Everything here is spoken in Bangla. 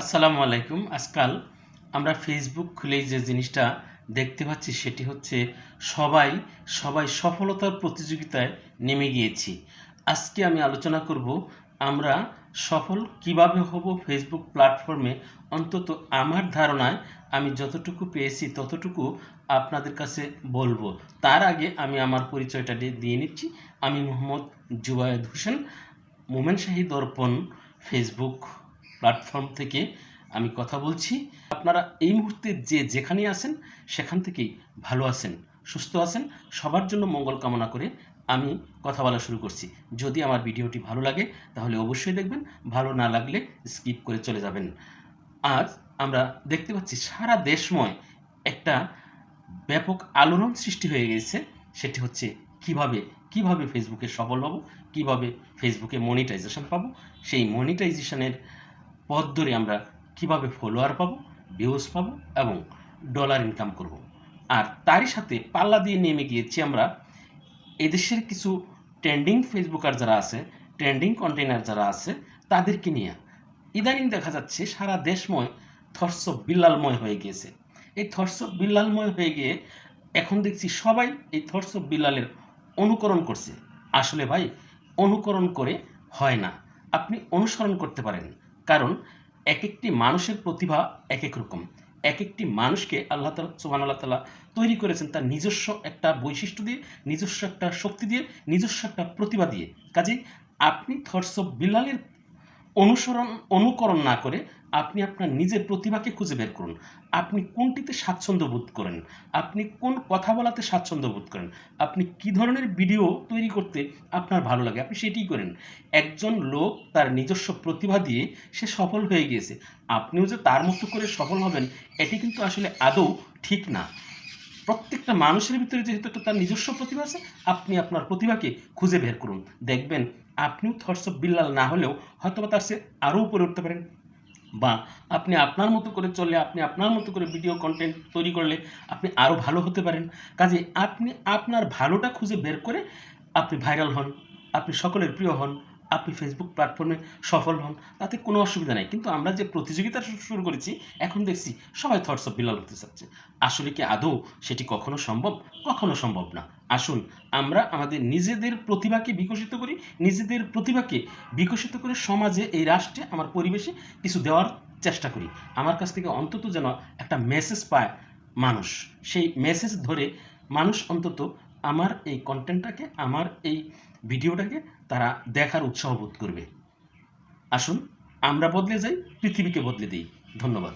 আসসালামু আলাইকুম। আজকাল আমরা ফেসবুক খুলেই যে জিনিসটা দেখতে পাচ্ছি সেটি হচ্ছে সবাই সবাই সফলতার প্রতিযোগিতায় নেমে গিয়েছি। আজকে আমি আলোচনা করব আমরা সফল কীভাবে হব ফেসবুক প্ল্যাটফর্মে অন্তত আমার ধারণায় আমি যতটুকু পেয়েছি ততটুকু আপনাদের কাছে বলব। তার আগে আমি আমার পরিচয়টা দিয়ে নিচ্ছি। আমি মোহাম্মদ জুবায়েদ হোসেন, মোমেন শাহী দর্পণ ফেসবুক প্ল্যাটফর্ম থেকে আমি কথা বলছি। আপনারা এই মুহূর্তে যে যেখানে আছেন, সেখান থেকেই ভালো আছেন, সুস্থ আছেন। সবার জন্য মঙ্গল কামনা করে আমি কথা বলা শুরু করছি। যদি আমার ভিডিওটি ভালো লাগে, তাহলে অবশ্যই দেখবেন। ভালো না লাগলে স্কিপ করে চলে যাবেন। আজ আমরা দেখতে পাচ্ছি সারা দেশময় একটা ব্যাপক আলোড়ন সৃষ্টি হয়ে গেছে। সেটি হচ্ছে কীভাবে কীভাবে ফেসবুকে সফল হব, কীভাবে ফেসবুকে মনিটাইজেশন পাবো? সেই মনিটাইজেশনের পথ ধরে আমরা কীভাবে ফলোয়ার পাবো ভিউজ পাবো এবং ডলার ইনকাম করব। আর তারই সাথে পাল্লা দিয়ে নেমে গিয়েছি আমরা এদেশের কিছু ট্রেন্ডিং ফেসবুকার যারা আছে ট্রেন্ডিং কন্টেনার যারা আছে, তাদেরকে নিয়ে। ইদানিং দেখা যাচ্ছে সারা দেশময় থর্স বিল্লালময় হয়ে গিয়েছে। এই থর্স বিল্লালময় হয়ে গিয়ে এখন দেখছি সবাই এই থর্স বিল্লালের অনুকরণ করছে। আসলে ভাই, অনুকরণ করে হয় না। আপনি অনুসরণ করতে পারেন। কারণ এক একটি মানুষের প্রতিভা এক এক রকম। এক একটি মানুষকে আল্লাহ তালা সোহান আল্লাহ তালা তৈরি করেছেন তার নিজস্ব একটা বৈশিষ্ট্য দিয়ে, নিজস্ব একটা শক্তি দিয়ে, নিজস্ব একটা প্রতিভা দিয়ে। কাজেই আপনি থর্স অফ বিল্লালের অনুসরণ, অনুকরণ না করে আপনি আপনার নিজের প্রতিভাকে খুঁজে বের করুন। আপনি কোনটিতে স্বাচ্ছন্দ্য বোধ করেন? আপনি কোন কথা বলাতে স্বাচ্ছন্দ্য বোধ করেন? আপনি কি ধরনের ভিডিও তৈরি করতে আপনার ভালো লাগে? আপনি সেটিই করেন। একজন লোক তার নিজস্ব প্রতিভা দিয়ে সে সফল হয়ে গিয়েছে। আপনিও যে তার মতো করে সফল হবেন, এটি কিন্তু আসলে আদৌ ঠিক না। প্রত্যেকটা মানুষের ভিতরে যেহেতু একটা তার নিজস্ব প্রতিভা আছে, আপনি আপনার প্রতিভাকে খুঁজে বের করুন। দেখবেন আপনিও থটস অফ বিল্লাল না হলেও হয়তো বা তার সে আরও উপরে উঠতে পারেন। বা আপনি আপনার মতো করে চললে, আপনি আপনার মতো করে ভিডিও কন্টেন্ট তৈরি করলে আপনি আরও ভালো হতে পারেন। কাজে আপনি আপনার ভালোটা খুঁজে বের করে আপনি ভাইরাল হন, আপনি সকলের প্রিয় হন, আপনি ফেসবুক প্ল্যাটফর্মে সফল হন, তাতে কোনো অসুবিধা নেই। কিন্তু আমরা যে প্রতিযোগিতা শুরু করেছি, এখন দেখছি সবাই থটস অফ বিল্লাল হতে চাচ্ছে। আসলে কি আদৌ সেটি কখনো সম্ভব? কখনো সম্ভব না। আসুন আমরা আমাদের নিজেদের প্রতিভাকে বিকশিত করি, নিজেদের প্রতিভাকে বিকশিত করে সমাজে, এই রাষ্ট্রে, আমার পরিবেশে কিছু দেওয়ার চেষ্টা করি। আমার কাছ থেকে অন্তত যেন একটা মেসেজ পায় মানুষ। সেই মেসেজ ধরে মানুষ অন্তত আমার এই কন্টেন্টটাকে আমার এই ভিডিওটাকে তারা দেখার উৎসাহ বোধ করবে। আসুন, আমরা বদলে যাই, পৃথিবীকে বদলে দিই। ধন্যবাদ।